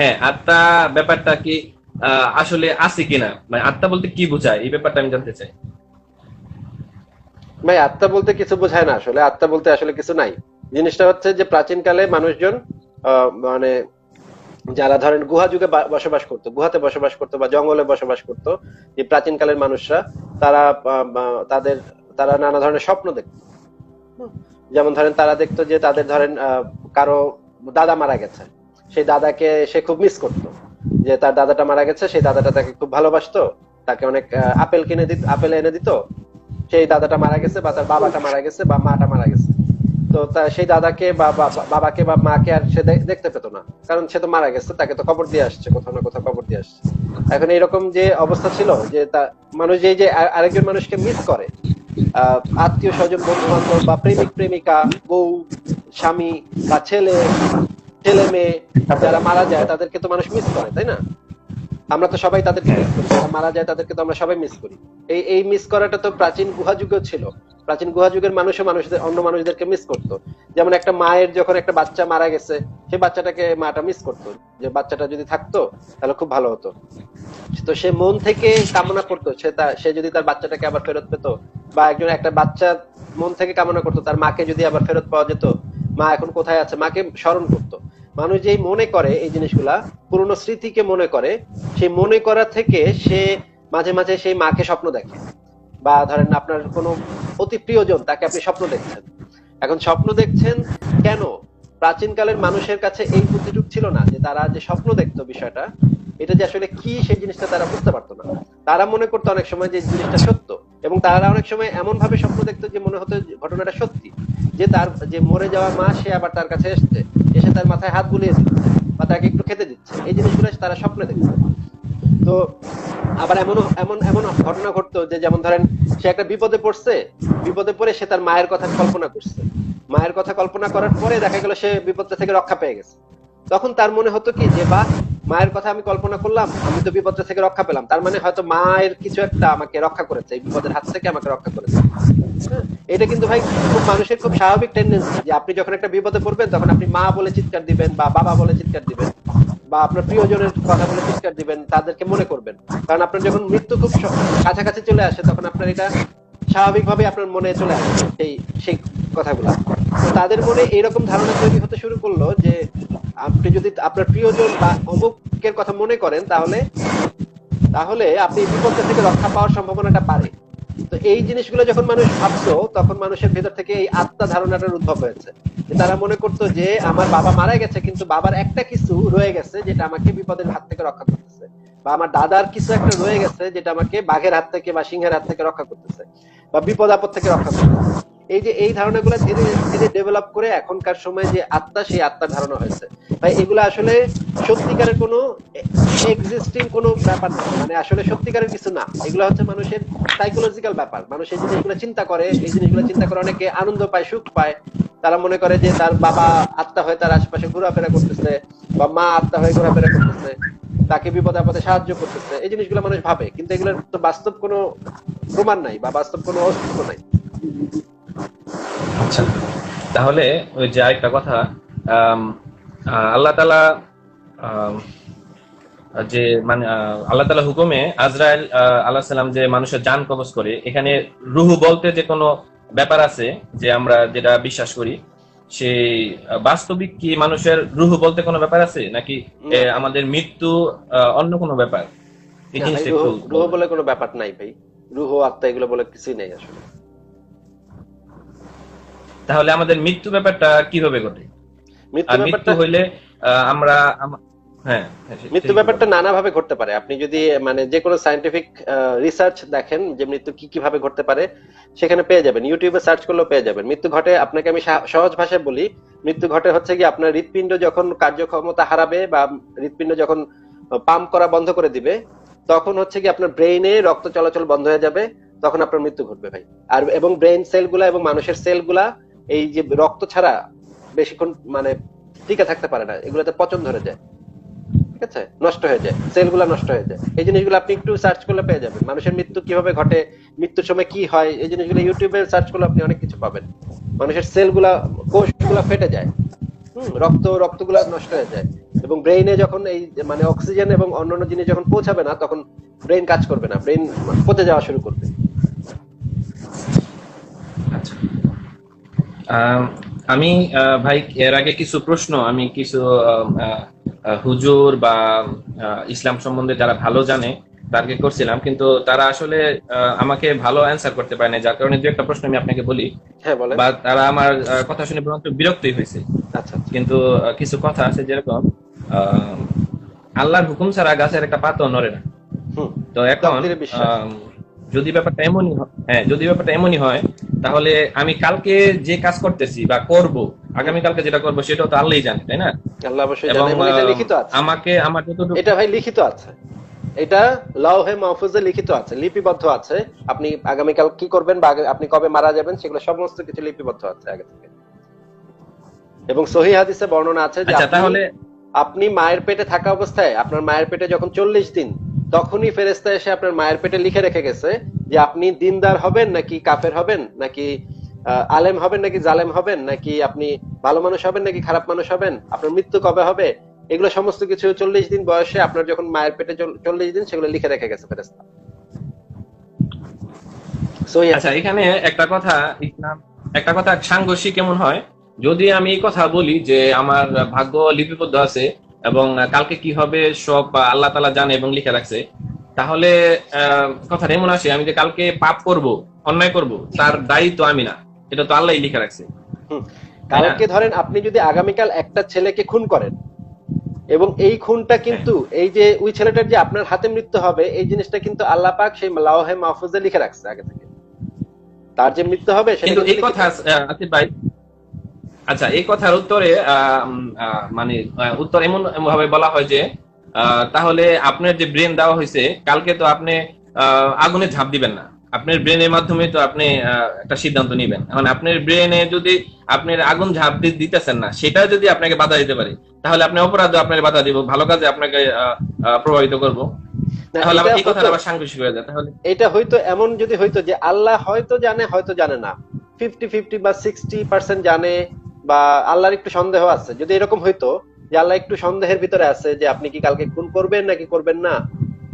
হ্যাঁ আত্মা ব্যাপারটা কি আসলে আছে কিনা? মানে আত্মা বলতে কি বোঝায়? এই ব্যাপারটা আমি জানতে চাই। ভাই, আত্মা বলতে কিছু বোঝায় না আসলে। আত্মা বলতে আসলে কিছু নাই। জিনিসটা হচ্ছে যে প্রাচীনকালে মানুষজন মানে যারা ধরেন গুহা যুগে বসবাস করতো, গুহাতে বসবাস করতো বা জঙ্গলে বসবাস করতো, যে প্রাচীনকালের মানুষরা, তারা তাদের, তারা নানা ধরনের স্বপ্ন দেখতো। যেমন ধরেন তারা দেখতো যে তাদের ধরেন কারও দাদা মারা গেছে। সেই দাদাকে সে খুব মিস করতো। যে তার দাদাটা মারা গেছে, সেই দাদাটা তাকে খুব ভালোবাসতো, তাকে অনেক আপেল কিনে দিত, আপেল এনে দিত। সেই দাদাটা মারা গেছে বা তার বাবাটা মারা গেছে বা মাটা মারা গেছে। তো সেই দাদাকে বা বাবাকে বা মাকে আর সে দেখতে পেতো না। কারণ সে তো মারা গেছে, তাকে তো কবর দিয়ে আসছে, কোথাও না কোথাও কবর দিয়ে আসছে। এখন এরকম যে অবস্থা ছিল, যে তা, মানুষ যে যে আরেকজন মানুষকে মিস করে আত্মীয় স্বজন বন্ধু বান্ধব বা প্রেমিক, প্রেমিকা, বউ, স্বামী বা ছেলে ছেলে মেয়ে যারা মারা যায়, তাদেরকে তো মানুষ মিস করে, তাই না? আমরা তো সবাই তাদেরকে মিস করি। যারা মারা যায়, তাদেরকে তো আমরা সবাই মিস করি। এই এই মিস করাটা তো প্রাচীন গুহা যুগেও ছিল। প্রাচীন গুহা যুগের মানুষও মানুষদের, অন্য মানুষদেরকে মিস করতো। যেমন একটা মায়ের যখন একটা বাচ্চা মারা গেছে সেই বাচ্চাটাকে মাটা মিস করতো। যে বাচ্চাটা যদি থাকতো, তাহলে খুব ভালো হতো। তো সে মন থেকে কামনা করতো, সে তা- সে যদি তার বাচ্চাটাকে আবার ফেরত পেত, বা একজন, একটা বাচ্চা মন থেকে কামনা করতো, তার মাকে যদি আবার ফেরত পাওয়া যেত, মা এখন কোথায় আছে? মাকে স্মরণ করতো। মানুষ যেই মনে করে এই জিনিসগুলা, পুরনো স্মৃতিকে মনে করে, সেই মনে করা থেকে সে মাঝে মাঝে সেই মাকে স্বপ্ন দেখে। বা ধরেন আপনার কোনো অতি প্রিয়জন, তাকে আপনি স্বপ্ন দেখছেন। এখন স্বপ্ন দেখছেন কেন? প্রাচীনকালের মানুষের কাছে এই বুদ্ধিটুক ছিল না যে তারা যে স্বপ্ন দেখতো বিষয়টা, এটা যে আসলে কি, সেই জিনিসটা তারা বুঝতে পারতো না। তারা মনে করতো অনেক সময় যে জিনিসটা সত্য। এবং তারা অনেক সময় এমন ভাবে স্বপ্ন দেখতো যে মনে হতো ঘটনাটা সত্যি। যে তার, যে মরে যাওয়া মা, সে আবার তার কাছে এসছে। এসে তার মাথায় হাত বুলিয়ে দিচ্ছে বা তাকে একটু খেতে দিচ্ছে। এই জিনিসগুলো তারা স্বপ্নে দেখতো। তো আবার এমন এমন এমন ঘটনা ঘটতো যে যেমন ধরেন, সে একটা বিপদে পড়ছে, বিপদে পড়ে সে তার মায়ের কথা কল্পনা করছে। মায়ের কথা কল্পনা করার পরে দেখা গেল সে বিপদটা থেকে রক্ষা পেয়ে গেছে। তখন তার মনে হতো কি যে বা মায়ের কথা আমি কল্পনা করলাম আমি তো বিপদটা থেকে রক্ষা পেলাম। তার মানে হয়তো মায়ের কিছু একটা আমাকে রক্ষা করেছে এই বিপদের হাত থেকে আমাকে রক্ষা করেছে। হ্যাঁ, এটা কিন্তু ভাই খুব মানুষের খুব স্বাভাবিক টেন্ডেন্সি যে আপনি যখন একটা বিপদে পড়বেন তখন আপনি মা বলে চিৎকার দিবেন বা বাবা বলে চিৎকার দিবেন বা আপনার প্রিয়জনের কথা বলে চিৎকার দিবেন তাদেরকে মনে করবেন। কারণ আপনার যখন মৃত্যু খুব কাছাকাছি চলে আসে তখন আপনার এটা স্বাভাবিকভাবে আপনার মনে চলে আসে সেই সেই কথাগুলা। তাদের মনে এরকম ধারণা তৈরি হতে শুরু করল যে আপনি যদি আপনার প্রিয়জন বা অমুকের কথা মনে করেন, তাহলে তাহলে আপনি বিপদ থেকে রক্ষা পাওয়ার সম্ভাবনাটা বাড়ে। তো এই জিনিসগুলো যখন মানুষ ভাবতো, তখন মানুষের ভেতর থেকে এই আত্মা ধারণাটার উদ্ভব হয়েছে। তারা মনে করতো যে, আমার বাবা মারা গেছে, কিন্তু বাবার একটা কিছু রয়ে গেছে যেটা আমাকে বিপদের হাত থেকে রক্ষা করতেছে। বা আমার দাদার কিছু একটা রয়ে গেছে যেটা আমাকে বাঘের হাত থেকে বা সিংহের হাত থেকে রক্ষা করতেছে বা বিপদ আপদ থেকে রক্ষা করতেছে। এই যে, এই ধারণাগুলো ধীরে ধীরে ডেভেলপ করে এখনকার সময় যে আত্মা, সেই আত্মার ধারণা হয়েছে। ভাই, এগুলো আসলে সত্যিকারের কোনো এক্সিস্টিং কোনো ব্যাপার না। মানে আসলে সত্যিকারের কিছু না। এগুলো হচ্ছে মানুষের সাইকোলজিক্যাল ব্যাপার। মানুষ এই জিনিসগুলো চিন্তা করে, এই জিনিসগুলো চিন্তা করে অনেকে আনন্দ পায়, সুখ পায়। তারা মনে করে যে তার বাবা আত্মা হয়ে তার আশেপাশে ঘোরাফেরা করতেছে বা মা আত্মা হয়ে ঘোরাফেরা করতেছে, তাকে বিপদে আপদে সাহায্য করতেছে। এই জিনিসগুলো মানুষ ভাবে, কিন্তু এগুলোর তো বাস্তব কোনো প্রমাণ নাই বা বাস্তব কোনো অস্তিত্ব নাই। আচ্ছা তাহলে ওই যে আরেকটা কথা আল্লাহ তালা যে মানে আল্লাহ তালা হুকুমে আজরাইল আহ, আল্লাহ সাল্লাম যে মানুষের যান কবজ করে এখানে রুহু বলতে যে কোনো ব্যাপার আছে যে আমরা যেটা বিশ্বাস করি সেই বাস্তবিক কি মানুষের রুহু বলতে কোনো ব্যাপার আছে? নাকি আমাদের মৃত্যু আহ, অন্য কোনো ব্যাপার? রুহ বলে কোনো ব্যাপার নাই ভাই। রুহ আত্মা এগুলো বলে কিছুই নেই আসলে। তাহলে আমাদের মৃত্যু ব্যাপারটা কীভাবে ঘটে? মৃত্যু আর মৃত্যু হইলে আমরা হ্যাঁ হ্যাঁ, মৃত্যু ব্যাপারটা নানা ভাবে ঘটতে পারে। আপনি যদি মানে যে কোনো সাইন্টিফিক রিসার্চ দেখেন যে মৃত্যু কি কীভাবে ঘটতে পারে সেখানে পেয়ে যাবেন। ইউটিউবে সার্চ করলেও পেয়ে যাবেন। মৃত্যু ঘটে আপনাকে আমি সহজ ভাষায় বলি মৃত্যু ঘটে হচ্ছে কি আপনার হৃৎপিণ্ড যখন কার্যক্ষমতা হারাবে বা হৃৎপিণ্ড যখন পাম্প করা বন্ধ করে দিবে তখন হচ্ছে কি আপনার ব্রেইনে রক্ত চলাচল বন্ধ হয়ে যাবে তখন আপনার মৃত্যু ঘটবে ভাই। আর এবং ব্রেইন সেলগুলা এবং মানুষের সেলগুলা এই যে রক্ত ছাড়া বেশিক্ষণ মানে টিকে থাকতে পারে না, এগুলোতে পচন ধরে যায়। ঠিক আছে? নষ্ট হয়ে যায়। সেলগুলো নষ্ট হয়ে যায়। এই জিনিসগুলো আপনি একটু সার্চ করলে পেয়ে যাবেন। মানুষের মৃত্যু কীভাবে ঘটে, মৃত্যুর সময় কি হয়, এই জিনিসগুলো ইউটিউবে সার্চ করলে আপনি অনেক কিছু পাবেন। মানুষের সেলগুলা, কোষগুলা ফেটে যায়। রক্ত, রক্তগুলা নষ্ট হয়ে যায়। এবং ব্রেইনে যখন এই মানে অক্সিজেন এবং অন্যান্য জিনিস যখন পৌঁছাবে না, তখন ব্রেইন কাজ করবে না। ব্রেইন পচে যাওয়া শুরু করবে। আচ্ছা। আম, ভাই এর আগে কিছু প্রশ্ন আমি কিছু হুজুর বা ইসলাম সম্বন্ধে যারা ভালো জানে তাদেরকে করছিলাম কিন্তু তারা আসলে আমাকে ভালো অ্যান্সার করতে পারে না যার কারণে দু একটা প্রশ্ন আমি আপনাকে বলি। হ্যাঁ বা তারা আমার কথা শুনে বরঞ্চ বিরক্তই হয়েছে। আচ্ছা কিন্তু কিছু কথা আছে যেরকম আহ, আল্লাহর হুকুম ছাড়া গাছের একটা পাতাও নড়ে না। তো এখন যদি ব্যাপারটা এমনই হয় হ্যাঁ যদি ব্যাপারটা এমনই হয় তাহলে আমি কালকে যে কাজ করতেছি বা করব আগামী কালকে যেটা করব সেটাও তো আল্লাহই জানে তাই না? আল্লাহ অবশ্যই জানে। এবং এটা লিখিত আছে। আমাকে আমার যতটুকু এটা ভাই লিখিত আছে। এটা লৌহে মাহফুজে লিখিত আছে লিপিবদ্ধ আছে। আপনি আগামীকাল কি করবেন বা আপনি কবে মারা যাবেন সেগুলো সমস্ত কিছু লিপিবদ্ধ আছে আগে থেকে। এবং সহি হাদিসে বর্ণনা আছে যে আচ্ছা তাহলে আপনি মায়ের পেটে থাকা অবস্থায় আপনার মায়ের পেটে যখন চল্লিশ দিন তখনই ফেরেস্তা এসে আপনার মায়ের পেটে লিখে রেখে গেছে যে আপনি দিনদার হবেন নাকি কাফের হবেন, নাকি আলেম হবেন নাকি জালেম হবেন, নাকি আপনি ভালো মানুষ হবেন নাকি খারাপ মানুষ হবেন, আপনার মৃত্যু কবে হবে? এগুলো সমস্ত কিছু চল্লিশ দিন বয়সে আপনার যখন মায়ের পেটে চল্লিশ দিন সেগুলো লিখে রেখে গেছে ফেরেস্তা আচ্ছা এখানে একটা কথা একটা কথা সাংঘর্ষিক কেমন হয়? যদি আমি কথা বলি যে আমার ভাগ্য লিপিবদ্ধ আছে এবং কালকে কি হবে সব আল্লাহ তালা জানে এবং লিখে রাখছে। তাহলে কথাটা এমন আসে আমি যে কালকে পাপ করব অন্যায় করব তার দায়ী তো আমি না। এটা তো আল্লাহ লিখে রাখছে। কালকে ধরেন আপনি যদি আগামীকাল একটা ছেলেকে খুন করেন এবং এই খুনটা কিন্তু এই যে ওই ছেলেটার যে আপনার হাতে মৃত্যু হবে এই জিনিসটা কিন্তু আল্লাহ পাক সেই লাওহে মাহফুজে লিখে রাখছে আগে থেকে। তার যে মৃত্যু হবে সেটা কিন্তু এই কথা আছে। আসিফ ভাই আচ্ছা এই কথার উত্তরে মানে উত্তর এমন ভাবে বলা হয় যে তাহলে আপনার যে ব্রেন দেওয়া হয়েছে কালকে তো আপনি আগুনে ঝাঁপ দিবেন না। আপনার ব্রেনের মাধ্যমে তো আপনি একটা সিদ্ধান্ত নিবেন। এখন আপনার ব্রেনে যদি আপনার আগুন ঝাঁপ দিতেছেন না সেটা যদি আপনাকে বাধা দিতে পারে তাহলে আপনি অপরাধ আপনার বাধা দিব ভালো কাজে আপনাকে প্রভাবিত করব। তাহলে এটা এই কথা আবার সাংঘর্ষিক হয়ে যায় তাহলে। এটা হয়তো এমন যদি হয়তো যে আল্লাহ হয়তো জানে হয়তো জানে না। ফিফটি ফিফটি বা সিক্সটি পার্সেন্ট জানে বা আল্লাহর একটু সন্দেহ আছে। যদি এরকম হইতো যে আল্লাহ একটু সন্দেহের ভিতরে আছে যে আপনি কি কালকে খুন করবেন নাকি করবেন না,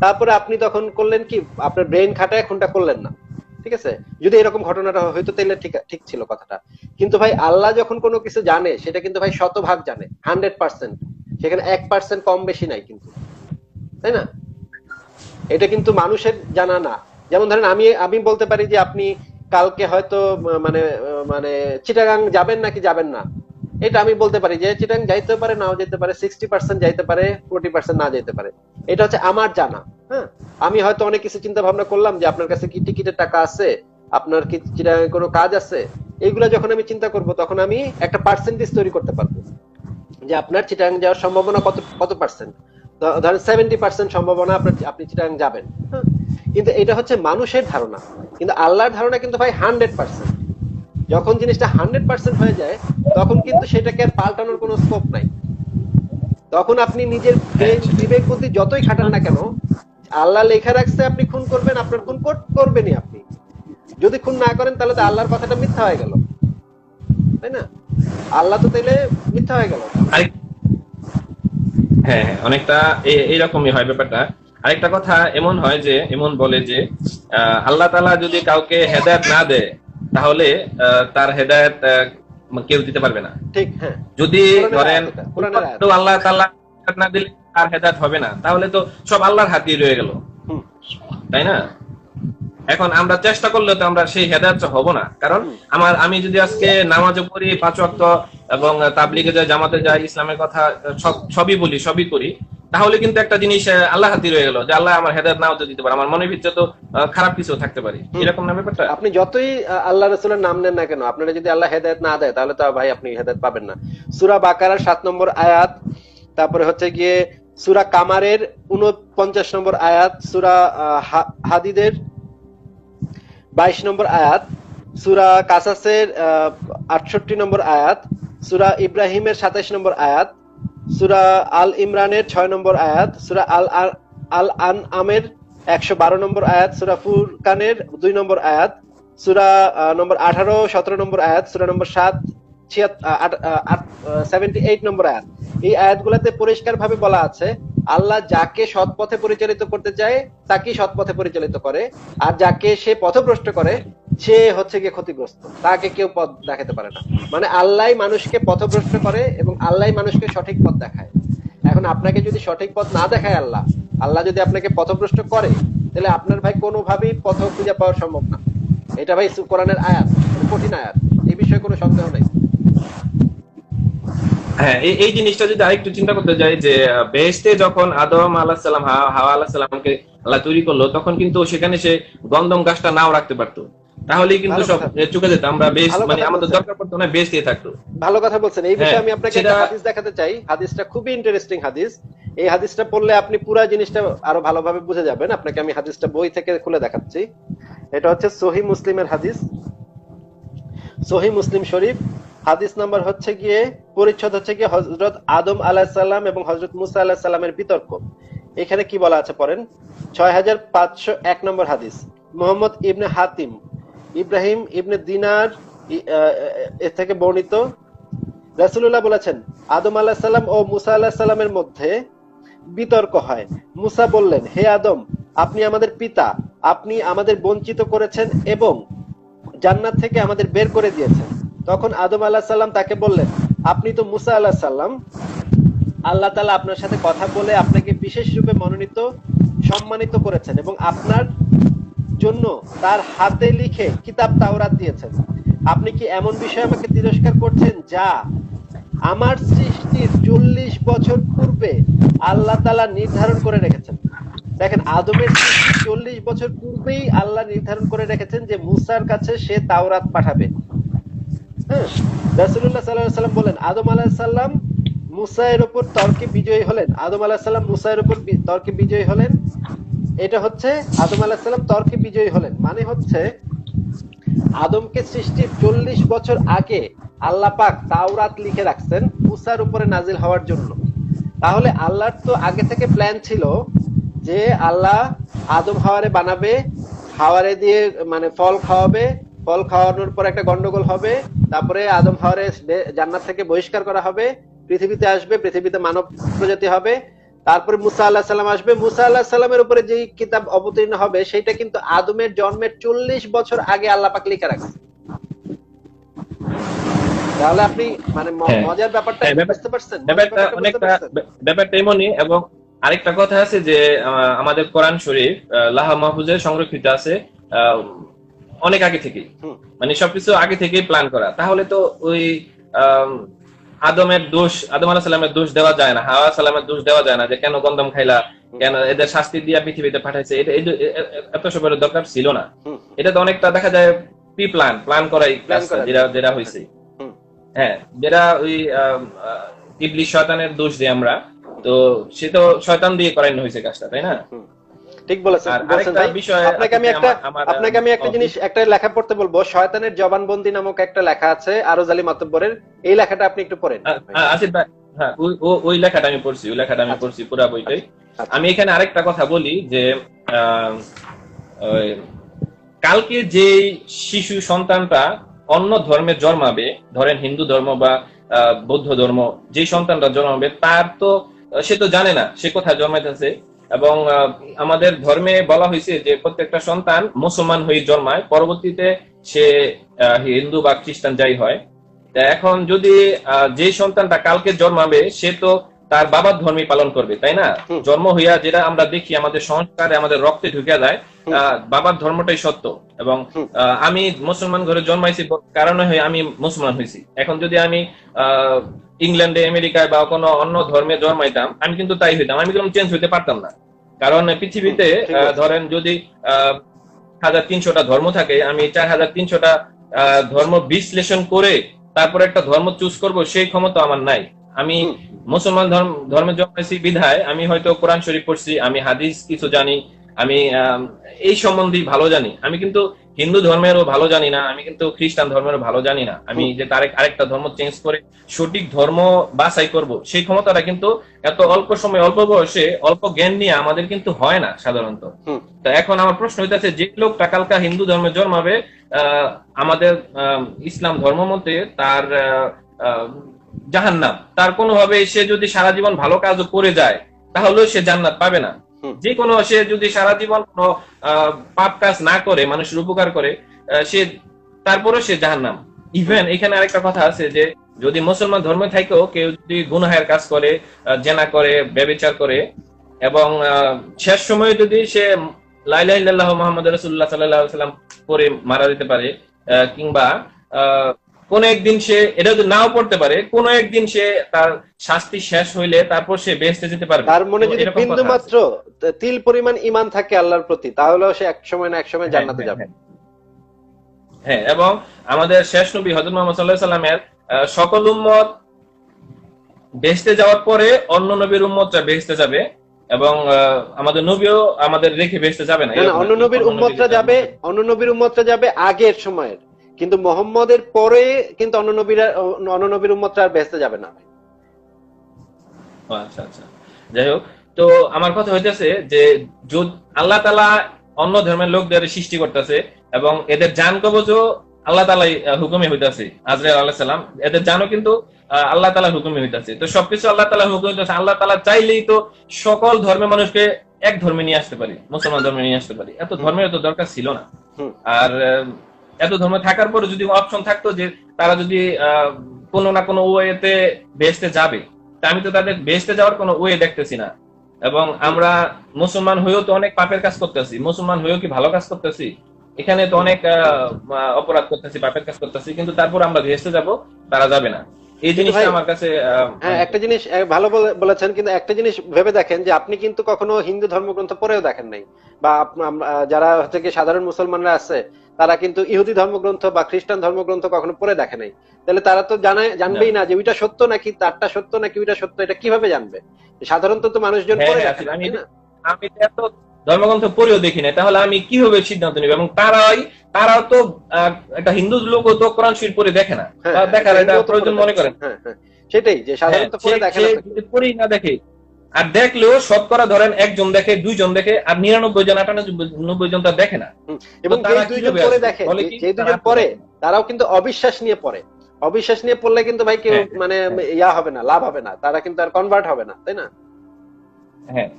তারপরে আপনি তখন করলেন কি, আপনার ব্রেন খাটায় খুনটা করলেন না। ঠিক আছে? যদি এরকম ঘটনাটা হয়তো তাহলে ঠিক ঠিক ছিল কথাটা। কিন্তু ভাই, আল্লাহ যখন কোনো কিছু জানে, সেটা কিন্তু ভাই শতভাগ জানে হান্ড্রেড পার্সেন্ট সেখানে এক পার্সেন্ট কম বেশি নাই কিন্তু। তাই না? এটা কিন্তু মানুষের জানা না। যেমন ধরেন আমি আমি বলতে পারি যে আপনি কালকে হয়তো মানে মানে চিটাগাং যাবেন নাকি যাবেন না? এটা আমি বলতে পারি যে চিটাগাং যাইতে পারে, নাও যেতে পারে সিক্সটি পার্সেন্ট যাইতে পারে ফোর্টি পার্সেন্ট না যেতে পারে। এটা হচ্ছে আমার জানা হ্যাঁ? আমি হয়তো অনেক কিছু চিন্তা ভাবনা করলাম যে আপনার কাছে কি টিকিটের টাকা আছে, আপনার কি চিটাগাং কোনো কাজ আছে? এইগুলা যখন আমি চিন্তা করব, তখন আমি একটা পার্সেন্টেজ তৈরি করতে পারব যে আপনার চিটাগাং যাওয়ার সম্ভাবনা কত কত পার্সেন্ট ধরেন সেভেন্টি পার্সেন্ট সম্ভাবনা আপনার, আপনি চিটাগাং যাবেন? কিন্তু এটা হচ্ছে মানুষের ধারণা। কিন্তু আল্লাহর ধারণা কিন্তু ভাই হান্ড্রেড পার্সেন্ট যখন জিনিসটা হান্ড্রেড পার্সেন্ট হয়ে যায়, তখন কিন্তু সেটাকে আর পাল্টানোর কোনো স্কোপ নাই। তখন আপনি নিজের বিবেক বুদ্ধি যতই খাটান না কেন, আল্লাহ লেখা রাখছে, আপনি খুন করবেন, আপনার খুন কর- করবেনই আপনি। যদি খুন না করেন, তাহলে তো আল্লাহর কথাটা মিথ্যা হয়ে গেল। তাই না? আল্লাহ তো তাইলে মিথ্যা হয়ে গেল। হ্যাঁ হ্যাঁ, অনেকটা এইরকমই হয় ব্যাপারটা। আরেকটা কথা এমন হয় যে এমন বলে যে আল্লাহ তালা যদি কাউকে হেদায়ত না দেয় তাহলে আহ, তার হেদায়ত কেউ দিতে পারবে না। ঠিক হ্যাঁ। যদি ধরেন। তো আল্লাহ তালা না দিলে আর হেদায়ত হবে না। তাহলে তো সব আল্লাহর হাতেই রয়ে গেল। তাই না? এখন আমরা চেষ্টা করলে তো আমরা সেই হেদায়ত হব না। কারণ আমার আমি যদি আজকে নামাজও পড়ি পাঁচ ওয়াক্ত এবং তাবলিগে যাই জামাতে যাই ইসলামের কথা সবই বলি সবই করি তাহলে কিন্তু একটা জিনিস আল্লাহ হাতি রয়ে গেল যে আল্লাহ আমার হেদায়ত নাও দিতে পারে। আমার মনের ভিতরে তো খারাপ কিছু থাকতে পারে। এরকম না ব্যাপারটা? আপনি যতই আল্লাহ রসুলের নাম নেন না কেন আপনারা যদি আল্লাহ হেদায়ত না দেয় তাহলে তো ভাই আপনি হেদায়ত পাবেন না। সুরা বাকারার সাত নম্বর আয়াত তারপরে হচ্ছে গিয়ে সুরা কামারের উনপঞ্চাশ নম্বর আয়াত সুরা হাদিদের বাইশ নম্বর আয়াত, সুরা কাসাসের আটষট্টি নম্বর আয়াত, সুরা ইব্রাহিমের সাতাইশ নম্বর আয়াত, সুরা আল ইমরানের ছয় নম্বর আয়াত, সুরা আল আল আন আমের একশো বারো নম্বর আয়াত, সুরা ফুরকানের দুই নম্বর আয়াত, সুরা নম্বর আঠারো, সতেরো নম্বর আয়াত, সুরা নম্বর সাত এই আয়াতগুলোতে বলা আছে, আল্লাহ যাকে সৎ পথে পরিচালিত করতে চায় সৎ পথে পরিচালিত করে, আর যাকে সে পথভ্রষ্ট করে, সে হচ্ছে গিয়ে ক্ষতিগ্রস্ত। তাকে কেউ পথ দেখাতে পারে না। মানে আল্লাহ মানুষকে পথভ্রষ্ট করে এবং আল্লাহ মানুষকে সঠিক পথ দেখায়। এখন আপনাকে যদি সঠিক পথ না দেখায় আল্লাহ আল্লাহ যদি আপনাকে পথভ্রষ্ট করে, তাহলে আপনার ভাই কোনোভাবেই পথ খুঁজে পাওয়া সম্ভব না। এটা ভাই কোরআনের আয়াত, কঠিন আয়াত। এই বিষয়ে কোনো সন্দেহ নেই। হ্যাঁ এই জিনিসটা যদি আরেকটু চিন্তা করতে যাই যে আহ, বেহেশতে যখন আদম আলাহ সাল্লাম হাওয়া আলাহ সাল্লামকে আল্লাহ তৈরি করল তখন কিন্তু সেখানে সে গন্ধম গাছটা নাও রাখতে পারতো। তাহলেই কিন্তু সব চুকে যেত। আমরা বেশ মানে আমাদের দরকার পড়তো না বেশ দিয়ে থাকতো। ভালো কথা বলছেন। এই বিষয়ে হ্যাঁ, আমি আপনাকে একটা হাদিস দেখাতে চাই। হাদিসটা খুবই ইন্টারেস্টিং হাদিস। এই হাদিসটা পড়লে আপনি পুরো জিনিসটা আরও ভালোভাবে বুঝে যাবেন। আপনাকে আমি হাদিসটা বই থেকে খুলে দেখাচ্ছি। এটা হচ্ছে সহি মুসলিমের হাদিস। সহি মুসলিম শরীফ। হাদিস নাম্বার হচ্ছে গিয়ে, পরিচ্ছদ হচ্ছে গিয়ে হজরত আদম আলাহ সাল্লাম এবং হজরত মুসা আলাহ সাল্লামের বিতর্ক। এখানে কি বলা আছে পড়েন? ছয় হাজার পাঁচশো এক নম্বর হাদিস। মোহাম্মদ ইবনে হাতিম, ইব্রাহিম ইবনে দিনার এর থেকে বর্ণিত। রাসূলুল্লাহ বলেছেন, আদম আলাহ সাল্লাম ও মুসা আলাহ সাল্লামের মধ্যে বিতর্ক হয়। মুসা বললেন, হে আদম, আপনি আমাদের পিতা, আপনি আমাদের বঞ্চিত করেছেন এবং জান্নাত থেকে আমাদের বের করে দিয়েছেন। তখন আদম আলাহ সাল্লাম তাকে বললেন, আপনি তো মুসা আলাহ সাল্লাম আল্লাহ তালা আপনার সাথে কথা বলে আপনাকে বিশেষ রূপে মনোনীত, সম্মানিত করেছেন এবং আপনার জন্য তার হাতে লিখে কিতাব তাওরাত দিয়েছেন। আপনি কি এমন বিষয় আমাকে তিরস্কার করছেন যা আমার সৃষ্টির চল্লিশ বছর পূর্বে আল্লাহ তালা নির্ধারণ করে রেখেছেন? দেখেন, আদমের সৃষ্টি চল্লিশ বছর পূর্বেই আল্লাহ নির্ধারণ করে রেখেছেন যে মুসার কাছে সে তাওরাত পাঠাবে। হ্যাঁ রাসূলুল্লাহ সাল্লাল্লাহু সাল্লাম বলেন, আদম আলাইহিস সালাম মুসায়ের উপর তর্কে বিজয়ী হলেন। আদম আলাইহিস সালাম মুসায়ের উপর তর্কে বিজয়ী হলেন। এটা হচ্ছে আদম আলাইহিস সালাম তর্কে বিজয়ী হলেন। মানে হচ্ছে আদমকে সৃষ্টির চল্লিশ বছর আগে আল্লাহ পাক তাওরাত লিখে রাখছেন, মুসার উপরে নাজিল হওয়ার জন্য। তাহলে আল্লাহর তো আগে থেকে প্ল্যান ছিল যে আল্লাহ আদম হাওয়ারে বানাবে, হাওয়ারে দিয়ে মানে ফল খাওয়াবে, ফল খাওয়ানোর পর একটা গন্ডগোল হবে তারপরে আদম হাওয়ারে জান্নাত থেকে বহিষ্কার করা হবে। পৃথিবীতে আসবে পৃথিবীতে মানব প্রজাতি হবে। তারপরে মুসা আল্লাহ সাল্লাম আসবে। মুসা আল্লাহ সাল্লামের উপরে যেই কিতাব অবতীর্ণ হবে সেটা কিন্তু আদমের জন্মের চল্লিশ বছর আগে আল্লাহ পাক লিখে রাখছে তাহলে আপনি মানে হ্যাঁ। মজার ব্যাপারটা হ্যাঁ, বুঝতে পারছেন? ব্যাপারটা ব্যাপারটা অনেকটা ব্যাপারটা এমনই এবং আরেকটা কথা আছে যে আমাদের কোরআন শরীফ লাহা মাহফুজে সংরক্ষিত আছে। আহ, অনেক আগে থেকেই। হুম। মানে সবকিছু আগে থেকেই প্ল্যান করা। তাহলে তো ওই আদমের দোষ আদম আলাহ সাল্লামের দোষ দেওয়া যায় না। হাওয়া সালামের দোষ দেওয়া যায় না যে কেন গন্ধম খাইলা কেন এদের শাস্তি দিয়া পৃথিবীতে পাঠাইছে। এত সবের দরকার ছিল না। এটা তো অনেকটা দেখা যায় প্রি প্ল্যান প্ল্যান করাই যেটা যেটা হয়েছে হ্যাঁ যেটা ওই ইবলিশ শয়তানের দোষ দিই আমরা। তো সে তো শয়তান দিয়ে করানো হয়েছে কাজটা তাই না? ঠিক বলেছেন। আপনাকে আমি একটা আপনাকে আমি একটা জিনিস একটা লেখা পড়তে বলব। শয়তানের জবানবন্দি নামক একটা লেখা আছে আরজ আলী মাতব্বরের। এই লেখাটা আপনি একটু পড়েন। আসিফ ভাই হ্যাঁ ওই- লেখাটা আমি পড়ছি ওই লেখাটা আমি আচ্ছা। পড়ছি পুরা বইটাই। আচ্ছা। আমি এখানে আরেকটা কথা বলি যে কালকে যে শিশু সন্তানটা অন্য ধর্মে জন্মাবে ধরেন হিন্দু ধর্ম বা বৌদ্ধ ধর্ম যে সন্তানটা জন্মাবে তার তো সে তো জানে না সে কোথায় জন্মাইতেছে। এবং আমাদের ধর্মে বলা হয়েছে যে প্রত্যেকটা সন্তান মুসলমান হয়ে জন্মায় পরবর্তীতে সে হিন্দু বা খ্রিস্টান যাই হয়। তা এখন যদি আহ, যে সন্তানটা কালকে জন্মাবে সে তো তার বাবার ধর্মই পালন করবে তাই না? জন্ম হইয়া যেটা আমরা দেখি আমাদের সংস্কারে আমাদের রক্তে ঢুকে যায় বাবার ধর্মটাই সত্য এবং আমি মুসলমান ঘরে জন্মাইছি কারণে হয়ে আমি মুসলমান হয়েছি। এখন যদি আমি আহ, ইংল্যান্ডে আমেরিকায় বা কোনো অন্য ধর্মে জন্মাইতাম আমি কিন্তু তাই হইতাম। আমি কিন্তু চেঞ্জ হইতে পারতাম না। কারণ পৃথিবীতে। ধরেন যদি আহ, হাজার তিনশোটা ধর্ম থাকে আমি চার হাজার তিনশোটা ধর্ম বিশ্লেষণ করে তারপরে একটা ধর্ম চুজ করব সেই ক্ষমতা আমার নাই। আমি মুসলমান ধর্ম ধর্মে জন্মেছি বিধায় আমি হয়তো কোরআন শরীফ পড়ছি আমি হাদিস কিছু জানি আমি এই সম্বন্ধে ভালো জানি আমি কিন্তু হিন্দু ধর্মেরও ভালো জানি না আমি কিন্তু খ্রিস্টান ধর্মেরও ভালো জানি না আমি যে তার আরেকটা ধর্ম চেঞ্জ করে সঠিক ধর্ম বাছাই করব সেই ক্ষমতাটা কিন্তু এত অল্প সময় অল্প বয়সে অল্প জ্ঞান নিয়ে আমাদের কিন্তু হয় না সাধারণত। তো এখন আমার প্রশ্ন হইতেছে যে লোকটা কালকা হিন্দু ধর্মে জন্মাবে আহ, আমাদের আহ, ইসলাম ধর্ম মতে তার জাহান্নাম তার কোনোভাবে সে যদি সারা জীবন ভালো কাজও করে যায় তাহলেও সে জান্নাত পাবে না। যে কোনো সে যদি সারা জীবন কোনো পাপ কাজ না করে, মানুষের উপকার করে সে, তারপরেও সে জাহান্নাম। ইভেন এখানে আরেকটা কথা আছে যে, যদি মুসলমান ধর্মে থাকেও, কেউ যদি গুনাহের কাজ করে জেনা করে, ব্যবিচার করে, এবং শেষ সময়ে যদি সে লাইলা ইল্লাল্লাহ মোহাম্মদ রসুল্লাহ সাল্লাহ সাল্লাম করে মারা যেতে পারে কিংবা কোন একদিন সে এটা যদি নাও পড়তে পারে কোন একদিন সে তার শাস্তি শেষ হইলে তারপর সে বেহেস্তে যেতে পারবে। তার মনে যদি বিন্দু মাত্র তিল পরিমাণ ইমান থাকে আল্লাহর প্রতি তাহলেও সে এক সময় না এক সময় হ্যাঁ, জান্নাতে হ্যাঁ, যাবে। হ্যাঁ। হ্যাঁ এবং আমাদের শেষ নবী হজরত মোহাম্মদ সাল্লাহ সাল্লামের আহ, সকল উম্মত বেহেস্তে যাওয়ার পরে অন্য নবীর উম্মতরা বেহেস্তে যাবে এবং আহ, আমাদের নবীও আমাদের রেখে বেহেস্তে যাবে না। অন্য নবীর অন্য উম্মতরা যাবে অন্য নবীর উম্মতরা যাবে আগের সময়ের। কিন্তু মোহাম্মদের পরে কিন্তু অন্য নবীরা অন্য নবীর উম্মতরা আর বেহেস্তে যাবে না। আচ্ছা আচ্ছা। যাই হোক তো আমার কথা হইতেছে যে আল্লাহ তালা অন্য ধর্মের লোকদের সৃষ্টি করতেছে এবং এদের জান কবজও আল্লাহ তালাই হুকুমে হইতাছে আজরাইল আল্লাহ সাল্লাম এদের জানও কিন্তু আল্লাহ তালা হুকুমে হইতাছে। তো সবকিছু আল্লাহ তালা হুকুম হইতাছে। আল্লাহ তালা চাইলেই তো সকল ধর্মের মানুষকে এক ধর্মে নিয়ে আসতে পারি মুসলমান ধর্মে নিয়ে আসতে পারি। এত ধর্মের তো দরকার ছিল না। আর এত ধর্ম থাকার পরে যদি অপশন থাকতো যে তারা যদি কোনো না কোনো ওয়েতে বেসতে যাবে, তা আমি তো তাদের বেসতে যাওয়ার কোনো ওয়ে দেখতেছি না। এবং আমরা মুসলমান হয়েও তো অনেক পাপের কাজ করতেছি। মুসলমান হয়েও কি ভালো কাজ করতেছি? এখানে তো অনেক অপরাধ করতেছি, পাপের কাজ করতেছি, কিন্তু তারপর আমরা ভেসতে যাব, তারা যাবে না। এই জিনিসটা আমার কাছে হ্যাঁ একটা জিনিস ভালো বলেছেন কিন্তু একটা জিনিস ভেবে দেখেন যে আপনি কিন্তু কখনো হিন্দু ধর্মগ্রন্থ পড়েও দেখেন নাই। বা যারা হচ্ছে কি সাধারণ মুসলমানরা আছে তারা কিন্তু ইহুদি ধর্মগ্রন্থ বা খ্রিস্টান ধর্মগ্রন্থ কখনো পড়ে দেখে নাই। তাহলে তারা তো জানায় জানবেই না। যে ওইটা সত্য নাকি তারটা সত্য নাকি ওইটা সত্য এটা কীভাবে জানবে? সাধারণত তো মানুষজন হ্যাঁ, পড়ে হ্যাঁ, দেখে না, আমি- ধর্মগ্রন্থ পড়েও দেখি না তাহলে আমি কীভাবে সিদ্ধান্ত নিব? এবং তারাই তারাও তো একটা হিন্দু লোক তো কোরআন শরীফ পড়ে দেখে না। হ্যাঁ, দেখার এটা প্রয়োজন মনে। করেন। হ্যাঁ হ্যাঁ সেটাই যে হ্যাঁ, সাধারণত পড়ে দেখে না পড়েই না দেখে আর দেখলেও শতকরা ধরেন একজন দেখে দুইজন দেখে আর নিরানব্বই জন আটানব্বই জন তা দেখে না। এবং তারা দুইজন পরে দেখে যে- দুজন পরে তারাও কিন্তু অবিশ্বাস নিয়ে পড়ে। অবিশ্বাস নিয়ে পড়লে কিন্তু ভাই কেউ হ্যাঁ, মানে ইয়া হবে না লাভ হবে না। তারা কিন্তু আর কনভার্ট হবে না তাই না? হ্যাঁ।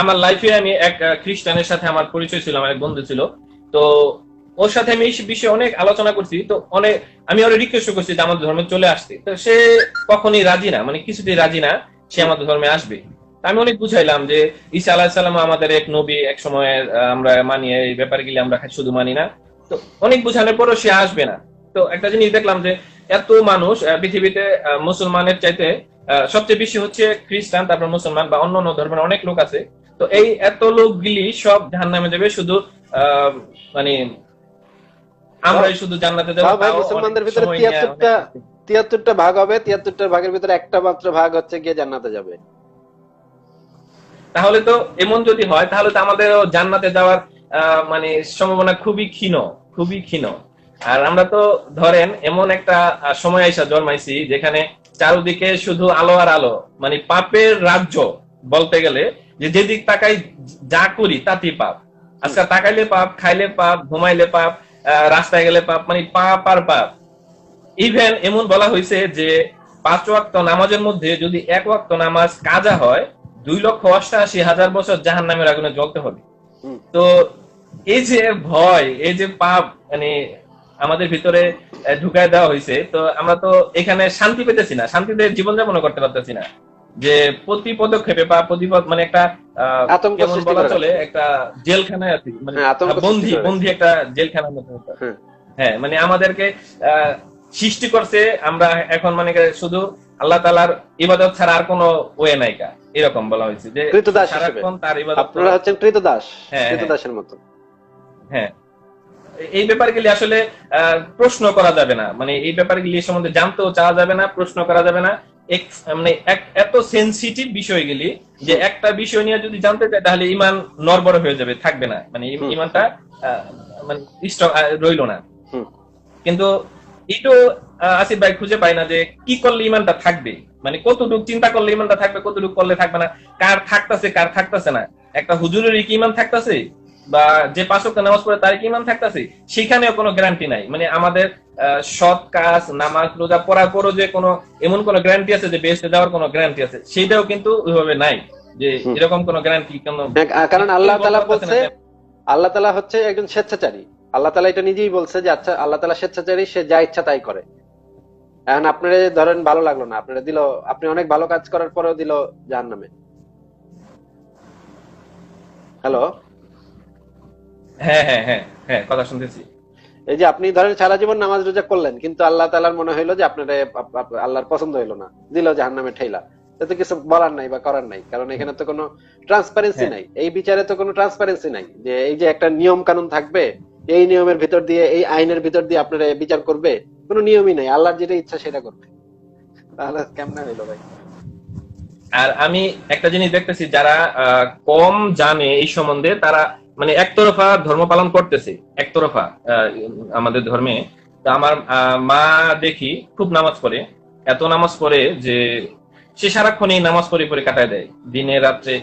আমার লাইফে আমি এক খ্রিস্টানের সাথে আমার পরিচয় ছিল, আমার এক বন্ধু ছিল। তো ওর সাথে আমি এই বিষয়ে অনেক আলোচনা করছি, তো অনেক, আমি ওর রিকোয়েস্ট করছি যে আমাদের ধর্মে চলে আসতে। তো সে কখনই রাজি না মানে কিছুতেই রাজি না, সে আমাদের ধর্মে আসবে। আমি অনেক বুঝাইলাম যে ঈসা আলাহ সাল্লাম আমাদের এক নবী, এক সময় আমরা মানি, এই ব্যাপারে গেলে আমরা শুধু মানি না। তো অনেক বুঝানোর পরও সে আসবে না। তো একটা জিনিস দেখলাম যে এত মানুষ পৃথিবীতে মুসলমানের চাইতে সবচেয়ে বেশি হচ্ছে খ্রিস্টান তারপর মুসলমান বা অন্য অন্য ধর্মের অনেক লোক আছে। তো এই এত লোকগুলি সব জাহান নামে যাবে শুধু মানে আমরাই শুধু জান্নাতে যাব মুসলমানদের ভিতরে সময় নিয়ে, তিয়াত্তরটা অনেক- তিয়াত্তরটা ভাগ হবে তিয়াত্তরটা ভাগের ভিতরে একটা মাত্র ভাগ হচ্ছে গিয়ে জান্নাতে যাবে। তাহলে তো এমন যদি হয় তাহলে তো আমাদেরও জান্নাতে যাওয়ার আহ, মানে সম্ভাবনা খুবই ক্ষীণ খুবই ক্ষীণ। আর আমরা তো ধরেন এমন একটা সময় আইসা জন্মাইছি যেখানে চারদিকে শুধু আলো আর আলো মানে পাপের রাজ্য বলতে গেলে যে যেদিক তাকাই যা করি তাতেই পাপ। আজকাল তাকাইলে পাপ খাইলে পাপ ঘুমাইলে পাপ রাস্তায় গেলে পাপ মানে পাপ আর পাপ। ইভেন এমন বলা হয়েছে যে পাঁচ ওয়াক্ত নামাজের মধ্যে যদি এক ওয়াক্ত নামাজ কাজা হয় দুই লক্ষ অষ্টাশি হাজার বছর জাহান নামের আগুনে জ্বলতে হবে। তো এই যে ভয় এই যে পাপ মানে আমাদের ভিতরে ঢুকায় দেওয়া হয়েছে। তো আমরা তো এখানে শান্তি পেতেছি না। শান্তিতে জীবনযাপন করতে পারতেছি না। যে প্রতি পদক্ষেপে বা প্রতিপদ মানে একটা কেমন বলা চলে একটা জেলখানায় আছি। মানে হ্যাঁ, বন্দি বন্দি একটা জেলখানার মতো হ্যাঁ। মানে আমাদেরকে সৃষ্টি করছে। আমরা এখন মানে শুধু আল্লাহ তালার ইবাদত ছাড়া আর কোনো ওয়ে নাইকা এরকম বলা হয়েছে যে কৃতদাস আপনারা হচ্ছেন কৃতদাস হ্যাঁ, হ্যাঁ। কৃতদাসের মতো। হ্যাঁ। এই ব্যাপারগুলি আসলে আহ, প্রশ্ন করা যাবে না। মানে এই ব্যাপারগুলি সম্বন্ধে জানতেও চাওয়া যাবে না প্রশ্ন করা যাবে না। মানে এত সেন্সিটিভ বিষয়গুলি যে একটা বিষয় নিয়ে যদি জানতে চাই তাহলে ইমান নরবর হয়ে যাবে থাকবে না। মানে ইমানটা আহ, মানে রইল না। কিন্তু এটাও আসিফ ভাই খুঁজে পাই না যে কি করলে ইমানটা থাকবে। মানে কতটুকু চিন্তা করলে ইমানটা থাকবে কতটুকু করলে থাকবে না। কার থাকতেছে কার থাকতেছে না। একটা হুজুরের কি ইমান থাকতেছে? বা যে পাঁচক নামাজ পড়ে তার কি ইমান থাকতেছে? সেখানেও কোনো গ্যারান্টি নাই। মানে আমাদের সৎ কাজ নামাজ রোজা পড়ার পরও যে কোনো এমন কোনো গ্যারান্টি আছে যে বেহেস্টে যাওয়ার কোনো গ্যারান্টি আছে? সেটাও কিন্তু ওইভাবে নাই যে এরকম কোনো গ্যারান্টি কোনো কারণ আল্লাহ তালা বলছে আল্লাহ হচ্ছে একজন স্বেচ্ছাচারী। আল্লাহ তালা এটা নিজেই বলছে যে আচ্ছা আল্লাহ তালা স্বেচ্ছাচারী সে যা ইচ্ছা তাই করে। এখন আপনারা ধরেন ভালো লাগল না আপনারা দিল আপনি অনেক ভালো কাজ করার পরেও দিল জাহান নামে হ্যালো হ্যাঁ হ্যাঁ হ্যাঁ হ্যাঁ কথা শুনতেছি। এই যে আপনি ধরেন সারা জীবন নামাজ রোজা করলেন কিন্তু আল্লাহ তালার মনে হইল যে আপনার আল্লাহর পছন্দ হইল না দিল জাহান নামে ঠেলা। তো কিছু বলার নাই বা করার নাই কারণ এখানে তো কোনো ট্রান্সপারেন্সি। নাই। এই বিচারে তো কোনো ট্রান্সপারেন্সি নাই যে এই যে একটা নিয়ম কানুন থাকবে এই নিয়মের ভিতর দিয়ে এই আইনের ভিতর দিয়ে আপনারা বিচার করবে কোনো নিয়মই নাই আল্লাহর যেটা ইচ্ছা সেটা করবে। তাহলে কেমনে হইল ভাই? আর আমি একটা জিনিস দেখতেছি যারা আহ, কম জানে এই সম্বন্ধে তারা মানে একতরফা ধর্ম পালন করতেছে একতরফা আমাদের ধর্মে। তো আমার মা দেখি খুব নামাজ পড়ে এত নামাজ পড়ে যে সে সারাক্ষণ এই নামাজ পড়ে পড়ে কাটায় দেয়। দিনে রাত্রে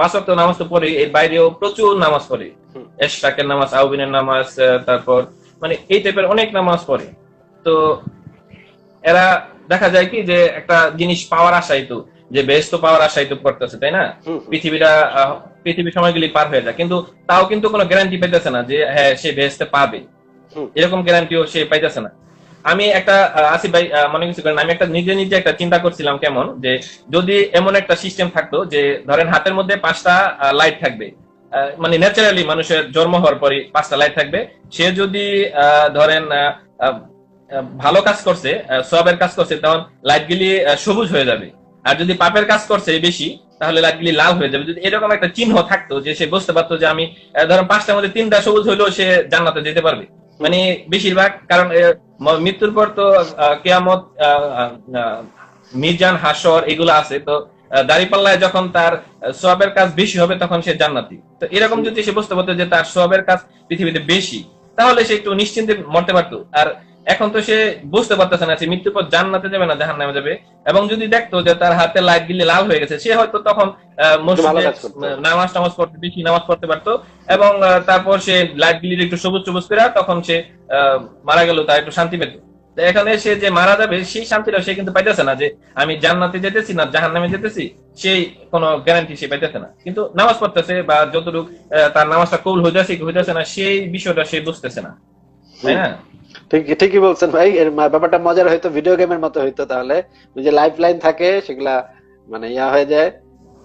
পাঁচ ওয়াক্ত নামাজ তো পড়ে এর বাইরেও প্রচুর নামাজ পড়ে। হুম। এশরাকের নামাজ আউবিনের নামাজ তারপর মানে এই টাইপের অনেক নামাজ পড়ে। তো এরা দেখা যায় কি যে একটা জিনিস পাওয়ার আশাই তো যে বেশ তো পাওয়ার আশাই তো করতেছে তাই না। পৃথিবীটা পৃথিবীর সময়গুলি পার হয়ে যায়। কিন্তু তাও কিন্তু কোনো গ্যারান্টি পাইতেছে না যে হ্যাঁ সে বেহেস্তে পাবে। এরকম গ্যারান্টিও সে পাইতেছে না। আমি একটা আসিফ ভাই মনে কিছু করেন আমি একটা নিজে নিজে একটা চিন্তা করছিলাম কেমন যে যদি এমন একটা সিস্টেম থাকতো যে ধরেন হাতের মধ্যে পাঁচটা লাইট থাকবে মানে ন্যাচারালি মানুষের জন্ম হওয়ার পরে পাঁচটা লাইট থাকবে। সে যদি আহ, ধরেন ভালো কাজ করছে সবের কাজ করছে তখন লাইটগুলি আহ, সবুজ হয়ে যাবে। আর যদি পাপের কাজ করছে বেশি, তাহলে লাইটগুলি লাল হয়ে যাবে। যদি এরকম একটা চিহ্ন থাকতো যে সে বুঝতে পারতো যে আমি ধরেন পাঁচটার মধ্যে তিনটা সবুজ হইলেও সে জান্নাতে যেতে পারবে। মানে বেশিরভাগ, কারণ মৃত্যুর পর তো কেয়ামত মির্জান হাসর এগুলো আছে, তো দাড়িপাল্লায় যখন তার সোয়াবের কাজ বেশি হবে তখন সে জান্নাতি। তো এরকম যদি সে বুঝতে পারতো যে তার সোয়াবের কাজ পৃথিবীতে বেশি, তাহলে সে একটু নিশ্চিন্তে মরতে পারতো। আর এখন তো সে বুঝতে পারতেছে না সে মৃত্যুর পর জান্নাতে যাবে না জাহান নামে যাবে। এবং যদি দেখতো যে তার হাতে লাইট গিলে লাল হয়ে গেছে সে হয়তো তখন মসজিদে নামাজ টামাজ পড়তে বেশি নামাজ পড়তে পারতো। এবং তারপর সে লাইট গিলি একটু সবুজ সবুজ করে তখন সে আহ, মারা গেল তার একটু শান্তি পেত। এখানে সে যে মারা যাবে সেই শান্তিটা সে কিন্তু পাইতেছে না যে আমি জান্নাতে যেতেছি না জাহান নামে যেতেছি সেই কোনো গ্যারান্টি সে পাইতেছে না। কিন্তু নামাজ পড়তেছে বা যতটুকু তার নামাজটা কৌল হইতেছে কি হইতেছে না সেই বিষয়টা সে বুঝতেছে না। তাই না ঠিক ঠিকই বলছেন ভাই। ব্যাপারটা মজার হয়তো ভিডিও গেমের মতো হইতো তাহলে। ওই যে লাইফ লাইন থাকে সেগুলা মানে ইয়া হয়ে যায়।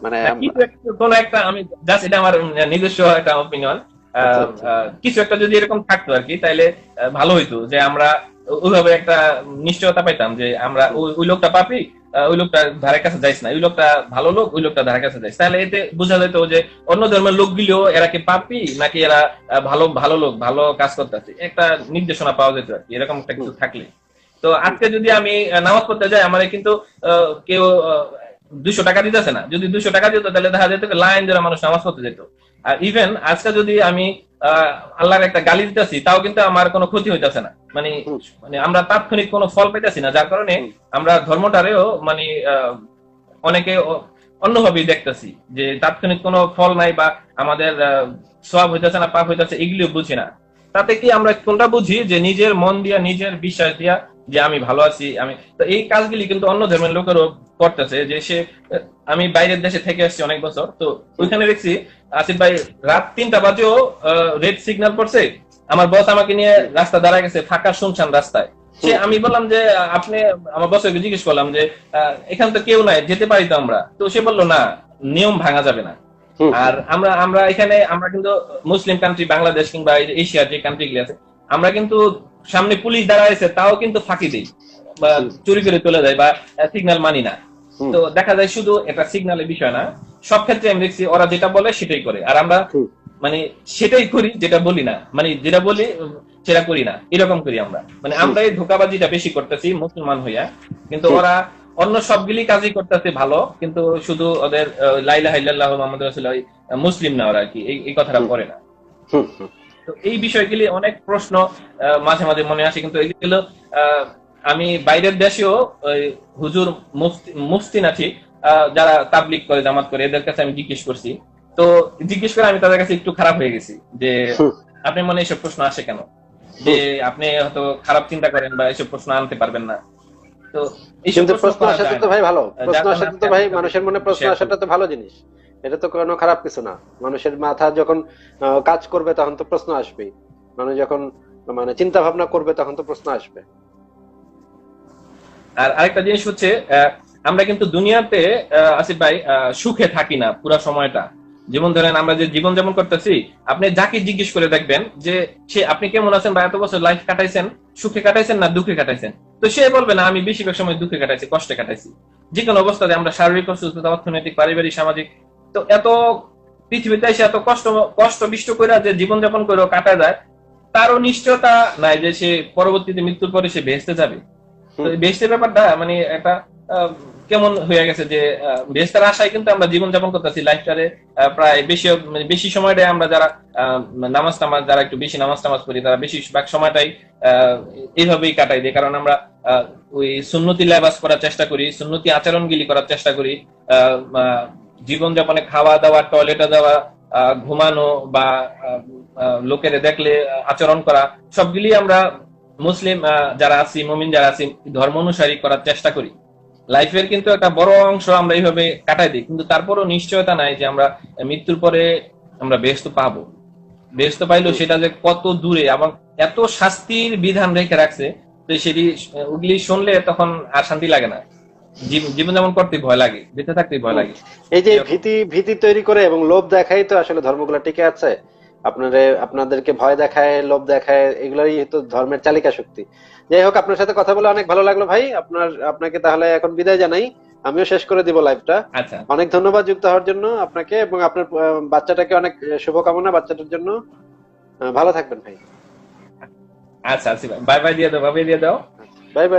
মানে কোন একটা- কোনো একটা আমি জাস্ট এটা আমার নিজস্ব একটা ওপিনিয়ন আচ্ছা, আচ্ছা। কিছু একটা যদি এরকম থাকতো আর কি তাইলে ভালো হইতো যে আমরা ওইভাবে একটা নিশ্চয়তা পাইতাম যে আমরা ওই- লোকটা পাপি ওই লোকটা ধারে কাছে যাইস না, ওই লোকটা ভালো লোক, ওই লোকটা ধারে কাছে যাইস। তাহলে এতে বোঝা যেত যে অন্য ধর্মের লোকগুলিও এরা কি পাপি নাকি এরা ভালো ভালো লোক, ভালো কাজ করতেছে? একটা নির্দেশনা পাওয়া যেত আর কি, এরকম একটা কিছু থাকলে। তো আজকে যদি আমি নামাজ পড়তে যাই, আমার কিন্তু কেউ দুশো টাকা দিতেছে না। যদি দুশো টাকা দিত, তাহলে দেখা যেত লাইন ধরে মানুষ নামাজ পড়তে যেত। আর ইভেন আজকে যদি আমি আল্লাহর একটা গালি দিতেছি তাও কিন্তু আমার কোনো ক্ষতি হইতেছে না। মানে মানে আমরা তাৎক্ষণিক কোনো ফল পাইতেছি না যার কারণে আমরা ধর্মটারেও মানে আহ, অনেকে অন্যভাবেই দেখতেছি যে তাৎক্ষণিক কোনো ফল নাই বা আমাদের সব হইতেছে না পাপ হইতেছে এগুলিও বুঝি না। তাতে কি আমরা কোনটা বুঝি? যে নিজের মন দিয়া নিজের বিশ্বাস দিয়া যে আমি ভালো আছি আমি তো এই কাজগুলি কিন্তু অন্য ধর্মের লোকেরও করতেছে যে সে আমি বাইরের দেশে থেকে আসছি অনেক বছর তো ওইখানে দেখছি আসিফ ভাই রাত তিনটা বাজেও রেড সিগন্যাল পড়ছে আমার বস আমাকে নিয়ে রাস্তা দাঁড়ায় গেছে ফাঁকা শুনশান রাস্তায়। সে আমি বললাম যে আপনি আমার বসকে জিজ্ঞেস করলাম যে এখানে তো কেউ নাই যেতে পারি তো আমরা? তো সে বলল না নিয়ম ভাঙা যাবে না। আর আমরা আমরা এখানে আমরা কিন্তু মুসলিম কান্ট্রি বাংলাদেশ কিংবা এশিয়ার যে কান্ট্রি গুলি আছে আমরা কিন্তু সামনে পুলিশ দাঁড়াইছে তাও কিন্তু ফাঁকি দিই বা চুরি করে চলে যায় বা সিগন্যাল মানি না। তো দেখা যায় শুধু এটা সিগন্যালের বিষয় না সব ক্ষেত্রে আমি দেখছি ওরা যেটা বলে সেটাই করে। আর আমরা মানে সেটাই করি যেটা বলি না। মানে যেটা বলি সেটা করি না। এরকম করি আমরা। মানে আমরা এই ধোকাবাজিটা বেশি করতেছি মুসলমান হইয়া। কিন্তু ওরা অন্য সবগুলি কাজই করতেছে ভালো কিন্তু শুধু ওদের লাইলা হাইল্লাহ মোহাম্মদ মুসলিম না ওরা আর কি। এই- এই কথাটা করে না। তো এই বিষয়গুলি অনেক প্রশ্ন মাঝে মাঝে মনে আসে কিন্তু এগুলো আমি বাইরের দেশেও হুজুর মুফতি মুফতি না ঠিক আহ, যারা তাবলিক করে জামাত করে এদের কাছে আমি জিজ্ঞেস করছি। তো জিজ্ঞেস করে আমি তাদের কাছে একটু খারাপ হয়ে গেছি যে আপনি মনে এসব প্রশ্ন আসে কেন? যে আপনি হয়তো খারাপ চিন্তা করেন বা এসব প্রশ্ন আনতে পারবেন না। তো এইসব কিন্তু প্রশ্ন আসাটা তো ভাই ভালো। প্রশ্ন আসাটা তো ভাই মানুষের মনে প্রশ্ন আসাটা তো ভালো জিনিস। এটা তো কোনো খারাপ কিছু না। মানুষের মাথা যখন কাজ করবে তখন তো প্রশ্ন আসবেই। মানুষ যখন মানে চিন্তা ভাবনা করবে তখন তো প্রশ্ন আসবে। আর আরেকটা জিনিস হচ্ছে আমরা কিন্তু দুনিয়াতে আসিফ ভাই সুখে থাকি না পুরো সময়টা। যেমন ধরেন আমরা যে জীবন যেমন করতেছি, আপনি যাকে জিজ্ঞেস করে দেখবেন যে, সে আপনি কেমন আছেন বা এত বছর লাইফ কাটাইছেন, সুখে কাটাইছেন না দুঃখে কাটাইছেন? তো সে বলবে, না, আমি বেশিরভাগ সময় দুঃখে কাটাইছি, কষ্টে কাটাইছি। যে কোনো অবস্থাতে আমরা শারীরিক অসুস্থতা, অর্থনৈতিক, পারিবারিক, সামাজিক তো এত পৃথিবীতে এসে এত কষ্ট কষ্ট বিষ্ট করে যে জীবনযাপন করে কাটা যায় তারও নিশ্চয়তা নাই যে সে পরবর্তীতে মৃত্যুর পরে সে ভেস্তে যাবে। এই ব্যাপারটা মানে একটা কেমন হয়ে গেছে যে আহ, বেহেশতের আশায় কিন্তু আমরা জীবন যাপন করতেছি লাইফটারে প্রায় বেশি মানে বেশি সময়টাই আমরা যারা নামাজ টামাজ যারা একটু বেশি নামাজ টামাজ করি তারা বেশি ভাগ সময়টাই এইভাবেই কাটাই দিই কারণ আমরা ওই সুন্নতি লেবাস করার চেষ্টা করি সুন্নতি আচরণগুলি করার চেষ্টা করি জীবনযাপনে খাওয়া দাওয়া টয়লেটে যাওয়া ঘুমানো বা লোকের দেখলে আচরণ করা, সবগুলি আমরা মুসলিম যারা আছি, মুমিন যারা আছি, ধর্ম অনুসারী করার চেষ্টা করি। লাইফের কিন্তু একটা বড় অংশ আমরা এইভাবে কাটাই দিই, কিন্তু তারপরও নিশ্চয়তা নাই যে আমরা মৃত্যুর পরে আমরা বেস্ত পাবো। বেস্ত পাইলেও সেটা যে কত দূরে এবং এত শাস্তির বিধান রেখে রাখছে, তো সেটি ওগুলি শুনলে তখন আর শান্তি লাগে না। জীবন যেমন করতে ভয় লাগে বেঁচে থাকতে ভয় লাগে। এই যে ভীতি ভীতি তৈরি করে এবং লোভ দেখাই তো আসলে ধর্মগুলো টিকে আছে। আপনারে আপনাদেরকে ভয় দেখায় লোভ দেখায় এগুলোই তো ধর্মের চালিকা শক্তি। যাই হোক আপনার সাথে কথা বলে অনেক ভালো লাগল ভাই। আপনার আপনাকে তাহলে এখন বিদায় জানাই। আমিও শেষ করে দিব লাইভটা আচ্ছা। অনেক ধন্যবাদ যুক্ত হওয়ার জন্য আপনাকে এবং আপনার বাচ্চাটাকে অনেক শুভকামনা বাচ্চাটার জন্য। ভালো থাকবেন ভাই। আচ্ছা আচ্ছা। বাই বাই দিয়ে দাও বাই বাই দিয়ে দাও। Bye bye